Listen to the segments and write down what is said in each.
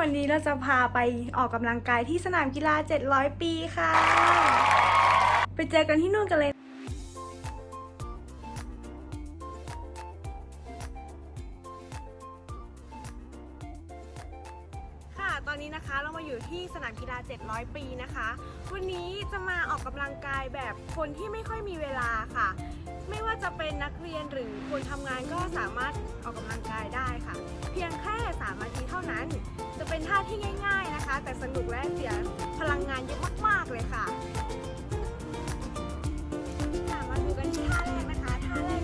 วันนี้เราจะพาไปออกกำลังกายที่สนามกีฬา 700 ปีค่ะ ไปเจอกันที่นู่นกันเลยค่ะตอนนี้นะคะเรามาอยู่ที่สนามกีฬา 700 ปีนะคะ วันนี้จะมาออกกำลังกายแบบคนที่ไม่ค่อยมีเวลาค่ะ ไม่ว่าจะเป็นนักเรียนหรือคนทำงานก็สามารถออกกำลังกายได้ค่ะ เพียงแค่3นาทีเท่านั้น จะเป็นท่าที่ง่าย ๆนะคะ แต่สนุกและเสียพลังงานเยอะมากๆเลยค่ะค่ะมาดูกันที่ท่าแรกนะคะท่าแรก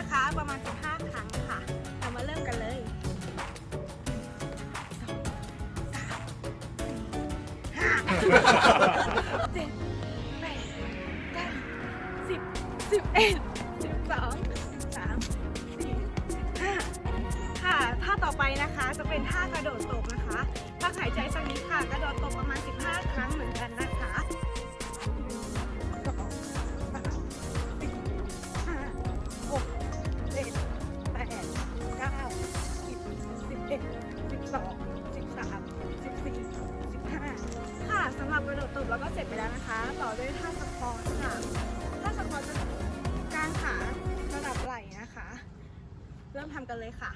นะคะ ประมาณ 15 ครั้งค่ะ เรามาเริ่มกันเลยห้าเจ็ดแปดเก้าสิบสิบเอ็ดสิบสองสิบสามสี่สิบห้าค่ะท่าต่อไปนะคะจะเป็นท่ากระโดดตบนะคะพักหายใจสักนิดค่ะ กระโดดตบประมาณ 15 ครั้งเหมือน 12 13 14 15 ค่ะสำหรับกระโดดตุบล้วก็เสร็จไปแล้วนะคะ ต่อด้วยท่าสปอร์ตค่ะท่าสปอร์ตจะกางขาระดับไหล่นะคะ เริ่มทำกันเลยค่ะ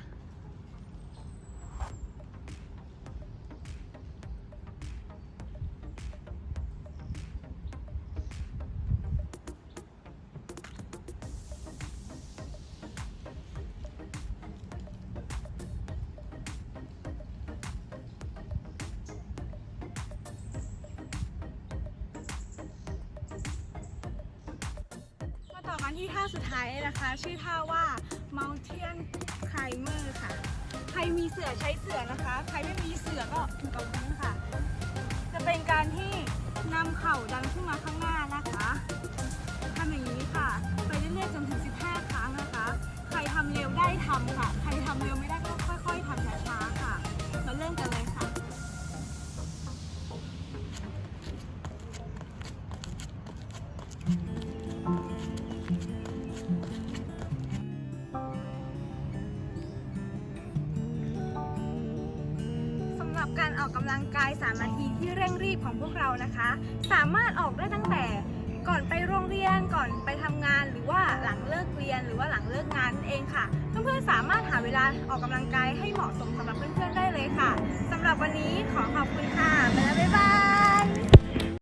มาที่ท่าสุดท้ายนะคะ ชื่อท่าว่า Mountain Climber ค่ะ ใครมีเสือใช้เสือนะคะ ใครไม่มีเสือก็ การออกกำลังกาย 3 นาทีที่เร่งรีบของพวกเรานะคะ สามารถออกได้ตั้งแต่ก่อนไปโรงเรียนก่อนไปทำงานหรือว่าหลังเลิกเรียนหรือว่าหลังเลิกงานเองค่ะ เพื่อนๆสามารถหาเวลาออกกำลังกายให้เหมาะสมสำหรับเพื่อนๆได้เลยค่ะสำหรับวันนี้ขอขอบคุณค่ะไปแล้วบ๊ายบาย